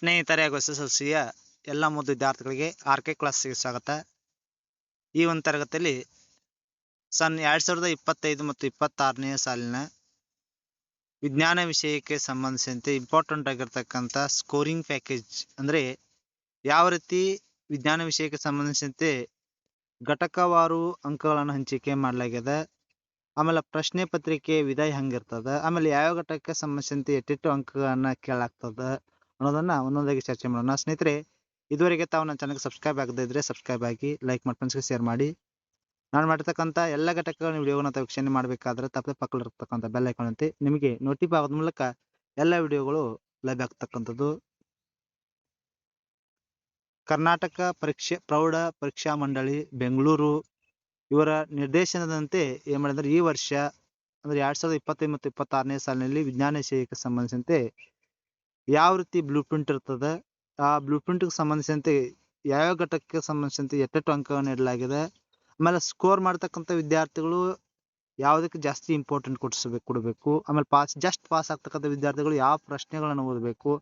ಸ್ನೇಹಿತರೆ, ಹಾಗೂ S S L ಸಿಯ ಎಲ್ಲ ಮುದ್ದು ವಿದ್ಯಾರ್ಥಿಗಳಿಗೆ ಆರ್ ಕೆ ಕ್ಲಾಸ್ಗೆ ಸ್ವಾಗತ. ಈ ಒಂದು ತರಗತಿಯಲ್ಲಿ ಸನ್ ಎರಡು ಸಾವಿರದ ಇಪ್ಪತ್ತೈದು ಮತ್ತು ಇಪ್ಪತ್ತಾರನೇ ಸಾಲಿನ ವಿಜ್ಞಾನ ವಿಷಯಕ್ಕೆ ಸಂಬಂಧಿಸಿದಂತೆ ಇಂಪಾರ್ಟೆಂಟ್ ಆಗಿರ್ತಕ್ಕಂಥ ಸ್ಕೋರಿಂಗ್ ಪ್ಯಾಕೇಜ್ ಅಂದರೆ ಯಾವ ರೀತಿ ವಿಜ್ಞಾನ ವಿಷಯಕ್ಕೆ ಸಂಬಂಧಿಸಿದಂತೆ ಘಟಕವಾರು ಅಂಕಗಳನ್ನು ಹಂಚಿಕೆ ಮಾಡಲಾಗಿದೆ, ಆಮೇಲೆ ಪ್ರಶ್ನೆ ಪತ್ರಿಕೆ ವಿಧ ಹೆಂಗಿರ್ತದೆ, ಆಮೇಲೆ ಯಾವ ಘಟಕಕ್ಕೆ ಸಂಬಂಧಿಸಿದಂತೆ ಎಷ್ಟೆಷ್ಟು ಅಂಕಗಳನ್ನು ಕೇಳಾಗ್ತದ ಅನ್ನೋದನ್ನ ಒಂದೊಂದಾಗಿ ಚರ್ಚೆ ಮಾಡೋಣ. ಸ್ನೇಹಿತರೆ, ಇದುವರೆಗೆ ತಾವು ನನ್ನ ಚಾನಲ್ಗೆ ಸಬ್ಸ್ಕ್ರೈಬ್ ಆಗದೇ ಇದ್ರೆ ಸಬ್ಸ್ಕ್ರೈಬ್ ಆಗಿ ಲೈಕ್ ಮಾಡಿ ಫ್ರೆಂಡ್ಸ್ಗೆ ಶೇರ್ ಮಾಡಿ. ನಾನು ಮಾಡಿರ್ತಕ್ಕಂಥ ಎಲ್ಲ ಘಟಕಗಳ ವಿಡಿಯೋಗಳನ್ನ ವೀಕ್ಷಣೆ ಮಾಡಬೇಕಾದ್ರೆ ತಪ್ಪದೆ ಪಕ್ಕದಲ್ಲಿರ್ತಕ್ಕಂಥ ಬೆಲ್ ಐಕಾನ್ ನಿಮಗೆ ನೋಟಿಫೈ ಆಗೋದ ಮೂಲಕ ಎಲ್ಲ ವಿಡಿಯೋಗಳು ಲಭ್ಯ ಆಗ್ತಕ್ಕಂಥದ್ದು. ಕರ್ನಾಟಕ ಪರೀಕ್ಷೆ, ಪ್ರೌಢ ಪರೀಕ್ಷಾ ಮಂಡಳಿ, ಬೆಂಗಳೂರು, ಇವರ ನಿರ್ದೇಶನದಂತೆ ಏನ್ ಮಾಡಿದ್ರೆ ಈ ವರ್ಷ, ಅಂದ್ರೆ ಎರಡ್ ಸಾವಿರದ ಇಪ್ಪತ್ತೈದು ಮತ್ತು ಇಪ್ಪತ್ತಾರನೇ ಸಾಲಿನಲ್ಲಿ ವಿಜ್ಞಾನ ವಿಷಯಕ್ಕೆ ಸಂಬಂಧಿಸಿದಂತೆ ಯಾವ ರೀತಿ ಬ್ಲೂ ಪ್ರಿಂಟ್ ಇರ್ತದೆ? ಆ ಬ್ಲೂ ಪ್ರಿಂಟ್ಗೆ ಸಂಬಂಧಿಸಿದಂತೆ ಯಾವ ಘಟಕಕ್ಕೆ ಸಂಬಂಧಿಸಿದಂತೆ ಎಷ್ಟೆಷ್ಟು ಅಂಕವನ್ನು ನೀಡಲಾಗಿದೆ? ಆಮೇಲೆ ಸ್ಕೋರ್ ಮಾಡ್ತಕ್ಕಂಥ ವಿದ್ಯಾರ್ಥಿಗಳು ಯಾವುದಕ್ಕೆ ಜಾಸ್ತಿ ಇಂಪಾರ್ಟೆಂಟ್ ಕೊಡಿಸ್ಬೇಕು, ಕೊಡಬೇಕು? ಆಮೇಲೆ ಪಾಸ್ ಜಸ್ಟ್ ಪಾಸ್ ಆಗ್ತಕ್ಕಂಥ ವಿದ್ಯಾರ್ಥಿಗಳು ಯಾವ ಪ್ರಶ್ನೆಗಳನ್ನು ಓದಬೇಕು?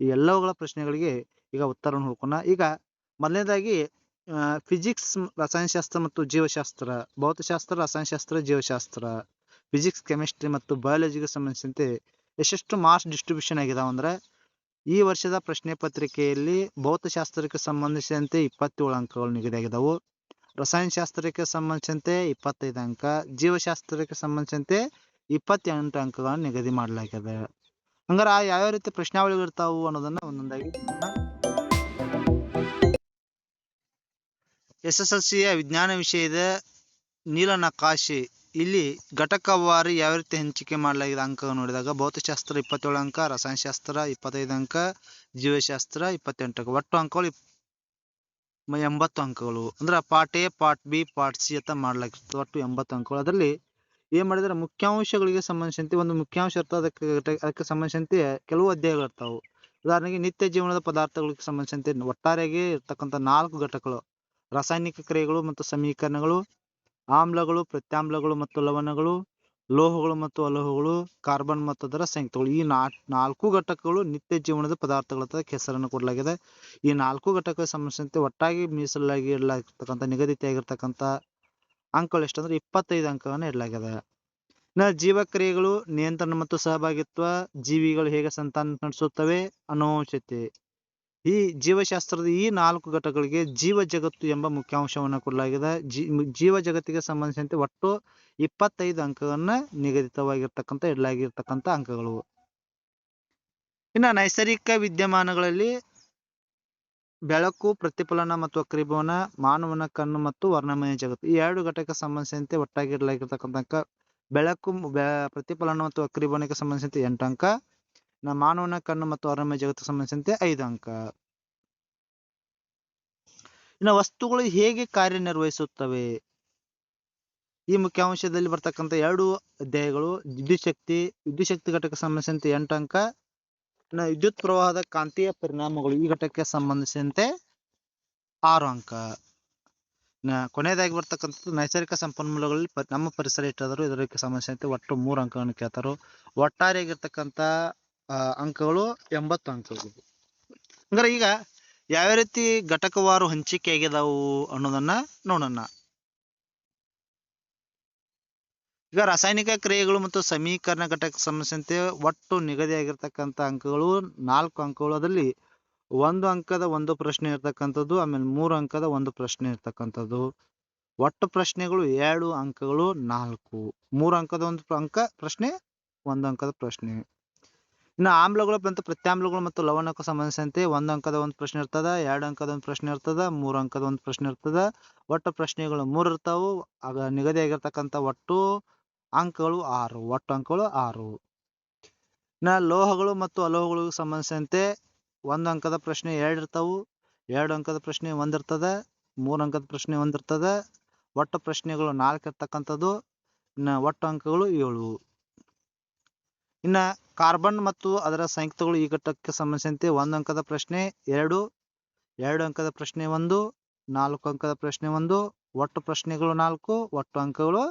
ಈ ಎಲ್ಲವುಗಳ ಪ್ರಶ್ನೆಗಳಿಗೆ ಈಗ ಉತ್ತರವನ್ನು ಹುಡ್ಕೋಣ. ಈಗ ಮೊದಲನೇದಾಗಿ ಫಿಸಿಕ್ಸ್ ರಸಾಯನಶಾಸ್ತ್ರ ಮತ್ತು ಜೀವಶಾಸ್ತ್ರ, ಭೌತಶಾಸ್ತ್ರ, ರಸಾಯನಶಾಸ್ತ್ರ, ಜೀವಶಾಸ್ತ್ರ ಫಿಸಿಕ್ಸ್ ಕೆಮಿಸ್ಟ್ರಿ ಮತ್ತು ಬಯಾಲಜಿಗೆ ಸಂಬಂಧಿಸಿದಂತೆ ಎಷ್ಟೆಷ್ಟು ಮಾರ್ಕ್ಸ್ ಡಿಸ್ಟ್ರಿಬ್ಯೂಷನ್ ಆಗಿದಾವ ಅಂದ್ರೆ, ಈ ವರ್ಷದ ಪ್ರಶ್ನೆ ಪತ್ರಿಕೆಯಲ್ಲಿ ಭೌತಶಾಸ್ತ್ರಕ್ಕೆ ಸಂಬಂಧಿಸಿದಂತೆ ಇಪ್ಪತ್ತೇಳು ಅಂಕಗಳು ನಿಗದಿಯಾಗಿದ್ದವು ರಸಾಯನಶಾಸ್ತ್ರಕ್ಕೆ ಸಂಬಂಧಿಸಿದಂತೆ ಇಪ್ಪತ್ತೈದು ಅಂಕ, ಜೀವಶಾಸ್ತ್ರಕ್ಕೆ ಸಂಬಂಧಿಸಿದಂತೆ ಇಪ್ಪತ್ತೆಂಟು ಅಂಕಗಳನ್ನು ನಿಗದಿ ಮಾಡಲಾಗಿದೆ. ಹಂಗಾರೆ ಆ ಯಾವ್ಯಾವ ರೀತಿ ಪ್ರಶ್ನಾವಳಿಗಳು ಇರ್ತಾವು ಅನ್ನೋದನ್ನ ಒಂದೊಂದಾಗಿ ಎಸ್ ಎಸ್ ಎಲ್ ಸಿಯ ವಿಜ್ಞಾನ ವಿಷಯದ ನೀಲನಕಾಶೆ. ಇಲ್ಲಿ ಘಟಕವಾರು ಯಾವ ರೀತಿ ಹಂಚಿಕೆ ಮಾಡಲಾಗಿದೆ ಅಂಕ ನೋಡಿದಾಗ ಭೌತಶಾಸ್ತ್ರ ಇಪ್ಪತ್ತೇಳು ಅಂಕ, ರಸಾಯನಶಾಸ್ತ್ರ ಇಪ್ಪತ್ತೈದು ಅಂಕ, ಜೀವಶಾಸ್ತ್ರ ಇಪ್ಪತ್ತೆಂಟು ಅಂಕ. ಒಟ್ಟು ಅಂಕಗಳು ಎಂಬತ್ತು ಅಂಕಗಳು. ಅಂದ್ರೆ part A part B part C ಅಂತ ಮಾಡ್ಲಾಗಿರ್ತದೆ. ಒಟ್ಟು ಎಂಬತ್ತು ಅಂಕಗಳು. ಅದರಲ್ಲಿ ಏನ್ ಮಾಡಿದ್ರೆ? ಮುಖ್ಯಾಂಶಗಳಿಗೆ ಸಂಬಂಧಿಸಿದಂತೆ ಒಂದು ಮುಖ್ಯಾಂಶ ಇರ್ತದೆ. ಅದಕ್ಕೆ ಅದಕ್ಕೆ ಸಂಬಂಧಿಸಿದಂತೆ ಕೆಲವು ಅಧ್ಯಾಯಗಳು ಇರ್ತಾವೆ. ಉದಾಹರಣೆಗೆ ನಿತ್ಯ ಜೀವನದ ಪದಾರ್ಥಗಳಿಗೆ ಸಂಬಂಧಿಸಿದಂತೆ ಒಟ್ಟಾರೆಯಾಗಿ ಇರ್ತಕ್ಕಂಥ ನಾಲ್ಕು ಘಟಕಗಳು. ರಾಸಾಯನಿಕ ಕ್ರಿಯೆಗಳು ಮತ್ತು ಸಮೀಕರಣಗಳು. ಆಮ್ಲಗಳು, ಪ್ರತ್ಯಾಮ್ಲಗಳು ಮತ್ತು ಲವಣಗಳು, ಲೋಹಗಳು ಮತ್ತು ಅಲೋಹಗಳು, ಕಾರ್ಬನ್ ಮತ್ತು ಅದರ ಸಂಯುಕ್ತಗಳು. ಈ ನಾ, ನಾಲ್ಕು ಘಟಕಗಳು ನಿತ್ಯ ಜೀವನದ ಪದಾರ್ಥಗಳ ಹೆಸರನ್ನು ಕೊಡಲಾಗಿದೆ. ಈ ನಾಲ್ಕು ಘಟಕಕ್ಕೆ ಸಂಬಂಧಿಸಿದಂತೆ ಒಟ್ಟಾಗಿ ಮೀಸಲಾಗಿ ಇಡಲಾಗಿರ್ತಕ್ಕಂಥ ನಿಗದಿತ ಅಂಕಗಳು ಎಷ್ಟಂದ್ರೆ ಇಪ್ಪತ್ತೈದು ಅಂಕವನ್ನು ಇಡಲಾಗಿದೆ. ಇನ್ನು ಜೀವಕ್ರಿಯೆಗಳು ನಿಯಂತ್ರಣ ಮತ್ತು ಸಹಭಾಗಿತ್ವ, ಜೀವಿಗಳು ಹೇಗೆ ಸಂತಾನ ನಡೆಸುತ್ತವೆ ಅನುವಂಶತೆ ಈ ಜೀವಶಾಸ್ತ್ರದ ಈ ನಾಲ್ಕು ಘಟಕಗಳಿಗೆ ಜೀವ ಜಗತ್ತು ಎಂಬ ಮುಖ್ಯಾಂಶವನ್ನು ಕೊಡಲಾಗಿದೆ. ಜೀವ ಜಗತ್ತಿಗೆ ಸಂಬಂಧಿಸಿದಂತೆ ಒಟ್ಟು ಇಪ್ಪತ್ತೈದು ಅಂಕವನ್ನ ನಿಗದಿತವಾಗಿರ್ತಕ್ಕಂಥ, ಇಡಲಾಗಿರ್ತಕ್ಕಂಥ ಅಂಕಗಳು. ಇನ್ನು ನೈಸರ್ಗಿಕ ವಿದ್ಯಮಾನಗಳಲ್ಲಿ ಬೆಳಕು, ಪ್ರತಿಫಲನ ಮತ್ತು ವಕ್ರೀಭವನ, ಮಾನವನ ಕಣ್ಣು ಮತ್ತು ವರ್ಣಮಯ ಜಗತ್ತು ಈ ಎರಡು ಘಟಕಕ್ಕೆ ಸಂಬಂಧಿಸಿದಂತೆ ಒಟ್ಟಾಗಿ ಇಡಲಾಗಿರ್ತಕ್ಕಂಥ ಅಂಕ. ಬೆಳಕು ಪ್ರತಿಫಲನ ಮತ್ತು ವಕ್ರೀಭವನಕ್ಕೆ ಸಂಬಂಧಿಸಿದಂತೆ ಎಂಟು ಅಂಕ. ಇನ್ನು ಮಾನವನ ಕಣ್ಣು ಮತ್ತು ಅರಣ್ಯ ಜಗತ್ತು ಸಂಬಂಧಿಸಿದಂತೆ ಐದು ಅಂಕ. ಇನ್ನು ವಸ್ತುಗಳು ಹೇಗೆ ಕಾರ್ಯನಿರ್ವಹಿಸುತ್ತವೆ? ಈ ಮುಖ್ಯಾಂಶದಲ್ಲಿ ಬರ್ತಕ್ಕಂಥ ಎರಡು ಅಧ್ಯಾಯಗಳು ವಿದ್ಯುತ್ ಶಕ್ತಿ ವಿದ್ಯುತ್ ಶಕ್ತಿ ಘಟಕಕ್ಕೆ ಸಂಬಂಧಿಸಿದಂತೆ ಎಂಟು ಅಂಕ, ಇನ್ನು ವಿದ್ಯುತ್ ಪ್ರವಾಹದ ಕಾಂತೀಯ ಪರಿಣಾಮಗಳು ಈ ಘಟಕಕ್ಕೆ ಸಂಬಂಧಿಸಿದಂತೆ ಆರು ಅಂಕ. ಕೊನೆಯದಾಗಿ ಬರ್ತಕ್ಕಂಥದ್ದು ನೈಸರ್ಗಿಕ ಸಂಪನ್ಮೂಲಗಳಲ್ಲಿ ನಮ್ಮ ಪರಿಸರ ಇಟ್ಟಾದರೂ ಇದಕ್ಕೆ ಸಂಬಂಧಿಸಿದಂತೆ ಒಟ್ಟು ಮೂರು ಅಂಕಗಳನ್ನು ಕೇಳ್ತಾರೋ. ಒಟ್ಟಾರೆಯಾಗಿರ್ತಕ್ಕಂಥ ಅಂಕಗಳು ಎಂಬತ್ತು ಅಂಕಗಳು. ಅಂದ್ರೆ ಈಗ ಯಾವ ರೀತಿ ಘಟಕವಾರು ಹಂಚಿಕೆ ಆಗಿದಾವು ಅನ್ನೋದನ್ನ ನೋಡೋಣ. ಈಗ ರಾಸಾಯನಿಕ ಕ್ರಿಯೆಗಳು ಮತ್ತು ಸಮೀಕರಣ ಘಟಕ ಸಂಬಂಧಿಸಿದಂತೆ ಒಟ್ಟು ನಿಗದಿಯಾಗಿರ್ತಕ್ಕಂಥ ಅಂಕಗಳು ನಾಲ್ಕು ಅಂಕಗಳು. ಅದರಲ್ಲಿ ಒಂದು ಅಂಕದ ಒಂದು ಪ್ರಶ್ನೆ ಇರ್ತಕ್ಕಂಥದ್ದು, ಆಮೇಲೆ ಮೂರು ಅಂಕದ ಒಂದು ಪ್ರಶ್ನೆ ಇರ್ತಕ್ಕಂಥದ್ದು. ಒಟ್ಟು ಪ್ರಶ್ನೆಗಳು ಎರಡು ಅಂಕಗಳು ನಾಲ್ಕು. ಮೂರು ಅಂಕದ ಒಂದು ಅಂಕ ಪ್ರಶ್ನೆ, ಒಂದು ಅಂಕದ ಪ್ರಶ್ನೆ. ಇನ್ನು ಆಮ್ಲಗಳು ಮತ್ತು ಪ್ರತ್ಯಾಮ್ಲಗಳು ಮತ್ತು ಲವಣಕ್ಕೆ ಸಂಬಂಧಿಸಿದಂತೆ ಒಂದು ಅಂಕದ ಒಂದು ಪ್ರಶ್ನೆ ಇರ್ತದ, ಎರಡು ಅಂಕದ ಒಂದು ಪ್ರಶ್ನೆ ಇರ್ತದ, ಮೂರು ಅಂಕದ ಒಂದು ಪ್ರಶ್ನೆ ಇರ್ತದ. ಒಟ್ಟು ಪ್ರಶ್ನೆಗಳು ಮೂರು ಇರ್ತಾವು. ಆಗ ನಿಗದಿಯಾಗಿರ್ತಕ್ಕಂಥ ಒಟ್ಟು ಅಂಕಗಳು ಆರು, ಒಟ್ಟು ಅಂಕಗಳು ಆರು. ಇನ್ನ ಲೋಹಗಳು ಮತ್ತು ಅಲೋಹಗಳಿಗೆ ಸಂಬಂಧಿಸಿದಂತೆ ಒಂದು ಅಂಕದ ಪ್ರಶ್ನೆ ಎರಡು ಇರ್ತಾವು. ಎರಡು ಅಂಕದ ಪ್ರಶ್ನೆ ಒಂದ್ ಇರ್ತದ, ಮೂರು ಅಂಕದ ಪ್ರಶ್ನೆ ಒಂದ್ ಇರ್ತದ. ಒಟ್ಟು ಪ್ರಶ್ನೆಗಳು ನಾಲ್ಕು ಇರ್ತಕ್ಕಂಥದ್ದು. ಇನ್ನ ಒಟ್ಟು ಅಂಕಗಳು ಏಳು. ಇನ್ನ ಕಾರ್ಬನ್ ಮತ್ತು ಅದರ ಸಂಯುಕ್ತಗಳು ಈ ಘಟಕಕ್ಕೆ ಸಂಬಂಧಿಸಿದಂತೆ ಒಂದು ಅಂಕದ ಪ್ರಶ್ನೆ, ಎರಡು ಎರಡು ಅಂಕದ ಪ್ರಶ್ನೆ ಒಂದು, ನಾಲ್ಕು ಅಂಕದ ಪ್ರಶ್ನೆ ಒಂದು, ಒಟ್ಟು ಪ್ರಶ್ನೆಗಳು ನಾಲ್ಕು, ಒಟ್ಟು ಅಂಕಗಳು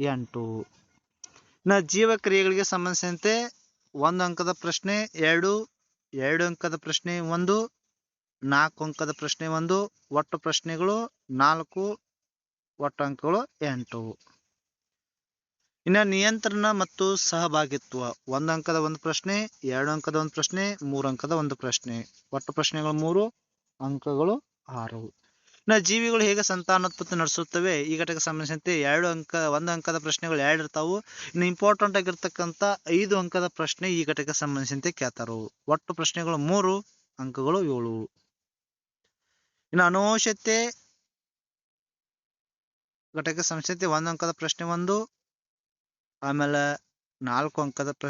ಎಂಟು. ಇನ್ನ ಜೀವಕ್ರಿಯೆಗಳಿಗೆ ಸಂಬಂಧಿಸಿದಂತೆ ಒಂದು ಅಂಕದ ಪ್ರಶ್ನೆ ಎರಡು ಎರಡು ಅಂಕದ ಪ್ರಶ್ನೆ ಒಂದು, ನಾಲ್ಕು ಅಂಕದ ಪ್ರಶ್ನೆ ಒಂದು, ಒಟ್ಟು ಪ್ರಶ್ನೆಗಳು ನಾಲ್ಕು, ಒಟ್ಟು ಅಂಕಗಳು ಎಂಟು. ಇನ್ನು ನಿಯಂತ್ರಣ ಮತ್ತು ಸಹಭಾಗಿತ್ವ. ಒಂದು ಅಂಕದ ಒಂದು ಪ್ರಶ್ನೆ, ಎರಡು ಅಂಕದ ಒಂದು ಪ್ರಶ್ನೆ, ಮೂರು ಅಂಕದ ಒಂದು ಪ್ರಶ್ನೆ. ಒಟ್ಟು ಪ್ರಶ್ನೆಗಳು ಮೂರು, ಅಂಕಗಳು ಆರು. ಇನ್ನು ಜೀವಿಗಳು ಹೇಗೆ ಸಂತಾನೋತ್ಪತ್ತಿ ನಡೆಸುತ್ತವೆ? ಈ ಘಟಕ ಸಂಬಂಧಿಸಿದಂತೆ ಎರಡು ಅಂಕ, ಒಂದು ಅಂಕದ ಪ್ರಶ್ನೆಗಳು ಎರಡು ಇರ್ತಾವು. ಇನ್ನು ಇಂಪಾರ್ಟೆಂಟ್ ಆಗಿರ್ತಕ್ಕಂಥ ಐದು ಅಂಕದ ಪ್ರಶ್ನೆ ಈ ಘಟಕ ಸಂಬಂಧಿಸಿದಂತೆ ಕೇಳ್ತಾರು. ಒಟ್ಟು ಪ್ರಶ್ನೆಗಳು ಮೂರು, ಅಂಕಗಳು ಏಳು. ಇನ್ನು ಅನವಶ್ಯತೆ ಘಟಕ ಸಂಸ್ಥೆ ಒಂದು ಅಂಕದ ಪ್ರಶ್ನೆ ಒಂದು ಆಮೇಲೆ ನಾಲ್ಕು ಅಂಕದ ಪ್ರ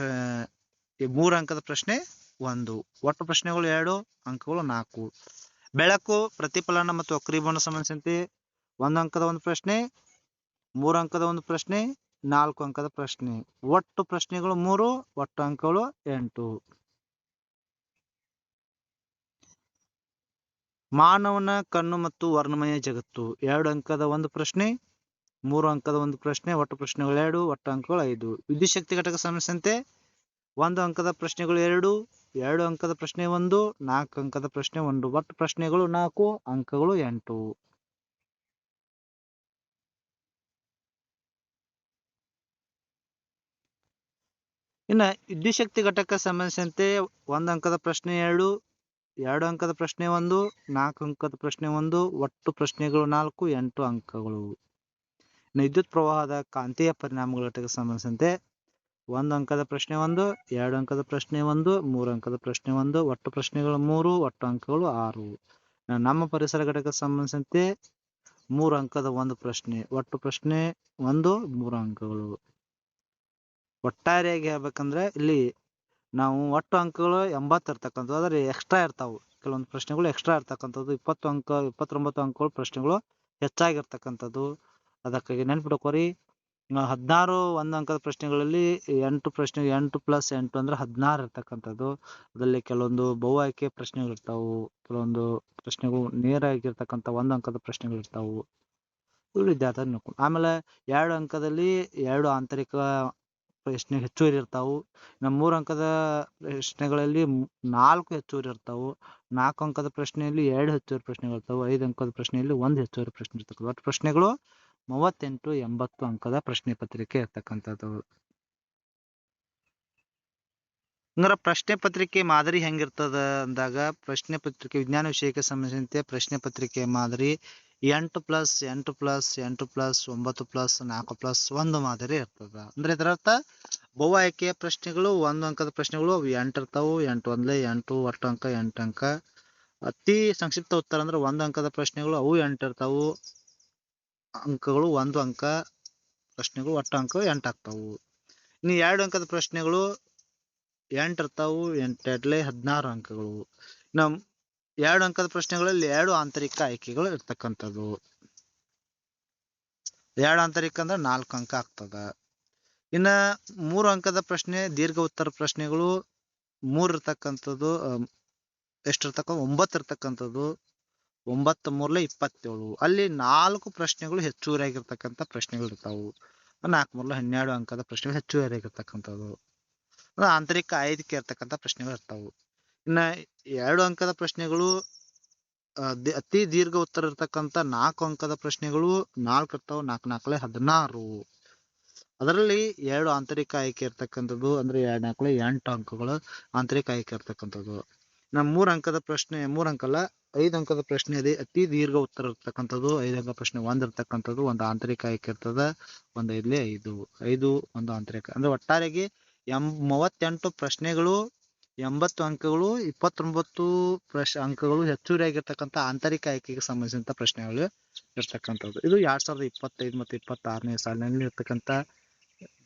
ಮೂರು ಅಂಕದ ಪ್ರಶ್ನೆ ಒಂದು, ಒಟ್ಟು ಪ್ರಶ್ನೆಗಳು ಎರಡು, ಅಂಕಗಳು ನಾಲ್ಕು. ಬೆಳಕು, ಪ್ರತಿಫಲನ ಮತ್ತು ವಕ್ರೀಭವನ ಸಂಬಂಧಿಸಿದಂತೆ ಒಂದು ಅಂಕದ ಒಂದು ಪ್ರಶ್ನೆ, ಮೂರು ಅಂಕದ ಒಂದು ಪ್ರಶ್ನೆ, ನಾಲ್ಕು ಅಂಕದ ಪ್ರಶ್ನೆ. ಒಟ್ಟು ಪ್ರಶ್ನೆಗಳು ಮೂರು, ಒಟ್ಟು ಅಂಕಗಳು ಎಂಟು. ಮಾನವನ ಕಣ್ಣು ಮತ್ತು ವರ್ಣಮಯ ಜಗತ್ತು. ಎರಡು ಅಂಕದ ಒಂದು ಪ್ರಶ್ನೆ ಮೂರು ಅಂಕದ ಒಂದು ಪ್ರಶ್ನೆ, ಒಟ್ಟು ಪ್ರಶ್ನೆಗಳು ಎರಡು, ಒಟ್ಟು ಅಂಕಗಳು ಐದು. ವಿದ್ಯುತ್ ಶಕ್ತಿ ಘಟಕ ಸಮಸ್ಯೆಂತೆ ಒಂದು ಅಂಕದ ಪ್ರಶ್ನೆಗಳು ಎರಡು ಎರಡು ಅಂಕದ ಪ್ರಶ್ನೆ ಒಂದು, ನಾಲ್ಕು ಅಂಕದ ಪ್ರಶ್ನೆ ಒಂದು. ಒಟ್ಟು ಪ್ರಶ್ನೆಗಳು ನಾಲ್ಕು, ಅಂಕಗಳು ಎಂಟು. ಇನ್ನ ವಿದ್ಯುತ್ ಶಕ್ತಿ ಘಟಕ ಸಂಬಂಧಿಸಿದಂತೆ ಒಂದು ಅಂಕದ ಪ್ರಶ್ನೆ ಎರಡು ಎರಡು ಅಂಕದ ಪ್ರಶ್ನೆ ಒಂದು, ನಾಲ್ಕು ಅಂಕದ ಪ್ರಶ್ನೆ ಒಂದು, ಒಟ್ಟು ಪ್ರಶ್ನೆಗಳು ನಾಲ್ಕು, ಎಂಟು ಅಂಕಗಳು. ವಿದ್ಯುತ್ ಪ್ರವಾಹದ ಕಾಂತೀಯ ಪರಿಣಾಮಗಳ ಸಂಬಂಧಿಸಿದಂತೆ ಒಂದು ಅಂಕದ ಪ್ರಶ್ನೆ ಒಂದು, ಎರಡು ಅಂಕದ ಪ್ರಶ್ನೆ ಒಂದು, ಮೂರು ಅಂಕದ ಪ್ರಶ್ನೆ ಒಂದು, ಒಟ್ಟು ಪ್ರಶ್ನೆಗಳು ಮೂರು, ಒಟ್ಟು ಅಂಕಗಳು ಆರು. ನಮ್ಮ ಪರಿಸರ ಘಟಕ ಸಂಬಂಧಿಸಿದಂತೆ ಮೂರು ಅಂಕದ ಒಂದು ಪ್ರಶ್ನೆ, ಒಟ್ಟು ಪ್ರಶ್ನೆ ಒಂದು, ಮೂರು ಅಂಕಗಳು. ಒಟ್ಟಾರೆಯಾಗಿ ಹೇಳ್ಬೇಕಂದ್ರೆ ಇಲ್ಲಿ ನಾವು ಒಟ್ಟು ಅಂಕಗಳು ಎಂಬತ್ತು ಇರ್ತಕ್ಕಂಥದ್ದು, ಆದರೆ ಎಕ್ಸ್ಟ್ರಾ ಇರ್ತಾವೆ. ಕೆಲವೊಂದು ಪ್ರಶ್ನೆಗಳು ಎಕ್ಸ್ಟ್ರಾ ಇರ್ತಕ್ಕಂಥದ್ದು, ಇಪ್ಪತ್ತು ಅಂಕ, ಇಪ್ಪತ್ತೊಂಬತ್ತು ಅಂಕಗಳು ಪ್ರಶ್ನೆಗಳು ಹೆಚ್ಚಾಗಿರ್ತಕ್ಕಂಥದ್ದು. ಅದಕ್ಕಾಗಿ ನೆನ್ಪಿಟ್ಕೋರಿ ಹದಿನಾರು ಒಂದು ಅಂಕದ ಪ್ರಶ್ನೆಗಳಲ್ಲಿ ಎಂಟು ಪ್ರಶ್ನೆ, ಎಂಟು ಪ್ಲಸ್ ಎಂಟು ಅಂದ್ರೆ ಹದಿನಾರು ಇರ್ತಕ್ಕಂಥದ್ದು. ಅದರಲ್ಲಿ ಕೆಲವೊಂದು ಬಹು ಆಯ್ಕೆ ಪ್ರಶ್ನೆಗಳು ಇರ್ತಾವು ಕೆಲವೊಂದು ಪ್ರಶ್ನೆಗಳು ನೇರ ಆಗಿರ್ತಕ್ಕಂಥ ಒಂದು ಅಂಕದ ಪ್ರಶ್ನೆಗಳು ಇರ್ತಾವು ನೋಡ್ಕೊಂಡು. ಆಮೇಲೆ ಎರಡು ಅಂಕದಲ್ಲಿ ಎರಡು ಆಂತರಿಕ ಪ್ರಶ್ನೆ ಹೆಚ್ಚುವರಿ ಇರ್ತಾವು. ನಮ್ಮ ಮೂರು ಅಂಕದ ಪ್ರಶ್ನೆಗಳಲ್ಲಿ ನಾಲ್ಕು ಹೆಚ್ಚುವರಿ ಇರ್ತಾವು. ನಾಲ್ಕು ಅಂಕದ ಪ್ರಶ್ನೆಯಲ್ಲಿ ಎರಡು ಹೆಚ್ಚುವರಿ ಪ್ರಶ್ನೆಗಳು ಇರ್ತಾವು ಐದು ಅಂಕದ ಪ್ರಶ್ನೆಯಲ್ಲಿ ಒಂದು ಹೆಚ್ಚುವರಿ ಪ್ರಶ್ನೆ ಇರ್ತಕ್ಕಂಥ ಪ್ರಶ್ನೆಗಳು ಮೂವತ್ತೆಂಟು ಎಂಬತ್ತು ಅಂಕದ ಪ್ರಶ್ನೆ ಪತ್ರಿಕೆ ಇರ್ತಕ್ಕಂಥದ್ದು. ಅಂದ್ರೆ ಪ್ರಶ್ನೆ ಪತ್ರಿಕೆ ಮಾದರಿ ಹೆಂಗಿರ್ತದ ಅಂದಾಗ ಪ್ರಶ್ನೆ ಪತ್ರಿಕೆ ವಿಜ್ಞಾನ ವಿಷಯಕ್ಕೆ ಸಂಬಂಧಿಸಿದಂತೆ ಪ್ರಶ್ನೆ ಪತ್ರಿಕೆ ಮಾದರಿ ಎಂಟು ಪ್ಲಸ್ ಎಂಟು ಪ್ಲಸ್ ಎಂಟು ಪ್ಲಸ್ ಒಂಬತ್ತು ಪ್ಲಸ್ ನಾಲ್ಕು ಪ್ಲಸ್ ಒಂದು ಮಾದರಿ ಇರ್ತದ. ಅಂದ್ರೆ ಇದರ ಅರ್ಥ ಬಹು ಆಯ್ಕೆಯ ಪ್ರಶ್ನೆಗಳು ಒಂದು ಅಂಕದ ಪ್ರಶ್ನೆಗಳು ಅವು ಎಂಟು ಇರ್ತಾವು, ಎಂಟು ಒಂದ್ಲೆ ಎಂಟು, ಒಟ್ಟು ಅಂಕ ಎಂಟು ಅಂಕ. ಅತಿ ಸಂಕ್ಷಿಪ್ತ ಉತ್ತರ ಅಂದ್ರೆ ಒಂದು ಅಂಕದ ಪ್ರಶ್ನೆಗಳು ಅವು ಎಂಟು ಇರ್ತಾವು. ಅಂಕಗಳು ಒಂದು ಅಂಕ, ಪ್ರಶ್ನೆಗಳು ಒಟ್ಟು ಅಂಕ ಎಂಟು ಆಗ್ತಾವು. ಇನ್ನು ಎರಡು ಅಂಕದ ಪ್ರಶ್ನೆಗಳು ಎಂಟು ಇರ್ತಾವು, ಎಂಟು ಎರಡ್ಲೆ ಹದಿನಾರು ಅಂಕಗಳು. ನಮ್ ಎರಡು ಅಂಕದ ಪ್ರಶ್ನೆಗಳಲ್ಲಿ ಎರಡು ಆಂತರಿಕ ಆಯ್ಕೆಗಳು ಇರ್ತಕ್ಕಂಥದ್ದು. ಎರಡು ಆಂತರಿಕ ಅಂದ್ರೆ ನಾಲ್ಕು ಅಂಕ ಆಗ್ತದ. ಇನ್ನ ಮೂರು ಅಂಕದ ಪ್ರಶ್ನೆ, ದೀರ್ಘ ಉತ್ತರ ಪ್ರಶ್ನೆಗಳು ಮೂರ್ ಇರ್ತಕ್ಕಂಥದ್ದು ಎಷ್ಟಿರ್ತಕ್ಕ ಒಂಬತ್ತು ಇರ್ತಕ್ಕಂಥದ್ದು. ಒಂಬತ್ತು ಮೂರ್ಲೆ ಇಪ್ಪತ್ತೇಳು. ಅಲ್ಲಿ ನಾಲ್ಕು ಪ್ರಶ್ನೆಗಳು ಹೆಚ್ಚುವರಿಯಾಗಿರ್ತಕ್ಕಂಥ ಪ್ರಶ್ನೆಗಳು ಇರ್ತಾವು. ನಾಲ್ಕು ಮೂರ್ಲೆ ಹನ್ನೆರಡು ಅಂಕದ ಪ್ರಶ್ನೆಗಳು ಹೆಚ್ಚುವರಿ ಆಗಿರ್ತಕ್ಕಂಥದ್ದು ಅಂದ್ರೆ ಆಂತರಿಕ ಆಯ್ಕೆ ಇರ್ತಕ್ಕಂಥ ಪ್ರಶ್ನೆಗಳು ಇರ್ತಾವು. ಇನ್ನ ಎರಡು ಅಂಕದ ಪ್ರಶ್ನೆಗಳು ಅತಿ ದೀರ್ಘ ಉತ್ತರ ಇರ್ತಕ್ಕಂಥ ನಾಲ್ಕು ಅಂಕದ ಪ್ರಶ್ನೆಗಳು ನಾಲ್ಕು ಇರ್ತಾವ, ನಾಲ್ಕು, ನಾಲ್ಕಲೆ ಹದಿನಾರು. ಅದರಲ್ಲಿ ಎರಡು ಆಂತರಿಕ ಆಯ್ಕೆ ಇರ್ತಕ್ಕಂಥದ್ದು, ಅಂದ್ರೆ ಎರಡು, ನಾಲ್ಕಲೆ ಎಂಟು ಅಂಕಗಳು ಆಂತರಿಕ ಆಯ್ಕೆ ಇರ್ತಕ್ಕಂಥದ್ದು. ನಮ್ಮ ಮೂರು ಅಂಕದ ಪ್ರಶ್ನೆ, ಮೂರು ಅಂಕ ಅಲ್ಲ ಐದು ಅಂಕದ ಪ್ರಶ್ನೆ ಇದೆ. ಅತಿ ದೀರ್ಘ ಉತ್ತರ ಇರ್ತಕ್ಕಂಥದ್ದು, ಐದು ಅಂಕ ಪ್ರಶ್ನೆ ಒಂದ್ ಇರ್ತಕ್ಕಂಥದ್ದು, ಒಂದು ಆಂತರಿಕ ಆಯ್ಕೆ ಇರ್ತದ, ಒಂದ್ ಐದ್ಲೆ ಐದು. ಐದು, ಒಂದು ಆಂತರಿಕ. ಅಂದ್ರೆ ಒಟ್ಟಾರೆಗೆ ಎಂ, ಮೂವತ್ತೆಂಟು ಪ್ರಶ್ನೆಗಳು, ಎಂಬತ್ತು ಅಂಕಗಳು, ಇಪ್ಪತ್ತೊಂಬತ್ತು ಪ್ರಶ್, ಅಂಕಗಳು ಹೆಚ್ಚುವರಿಯಾಗಿರ್ತಕ್ಕಂಥ ಆಂತರಿಕ ಆಯ್ಕೆಗೆ ಸಂಬಂಧಿಸಿದಂತ ಪ್ರಶ್ನೆಗಳು ಇರ್ತಕ್ಕಂಥದ್ದು. ಇದು ಎರಡ್ ಸಾವಿರದ ಇಪ್ಪತ್ತೈದು ಮತ್ತು ಇಪ್ಪತ್ತಾರನೇ ಸಾಲಿನಲ್ಲಿ ಇರ್ತಕ್ಕಂಥ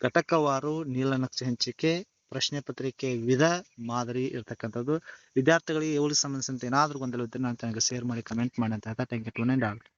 ಘಟಕವಾರು ನೀಲನಕ್ಷೆ ಹಂಚಿಕೆ ಪ್ರಶ್ನೆ ಪತ್ರಿಕೆ ವಿಧ ಮಾದರಿ ಇರ್ತಕ್ಕಂಥದ್ದು. ವಿದ್ಯಾರ್ಥಿಗಳಿಗೆ ಇವುಗಳಿಗೆ ಸಂಬಂಧಿಸಿದಂತೆ ಏನಾದರೂ ಗೊಂದಲ ಇದ್ದರೆ ನಾನು ತನಗೆ ಶೇರ್ ಮಾಡಿ ಕಮೆಂಟ್ ಮಾಡಿ ಅಂತ ಹೇಳ್ತಾ ಟ್ಯಾಂಕ್ ಯು ಟು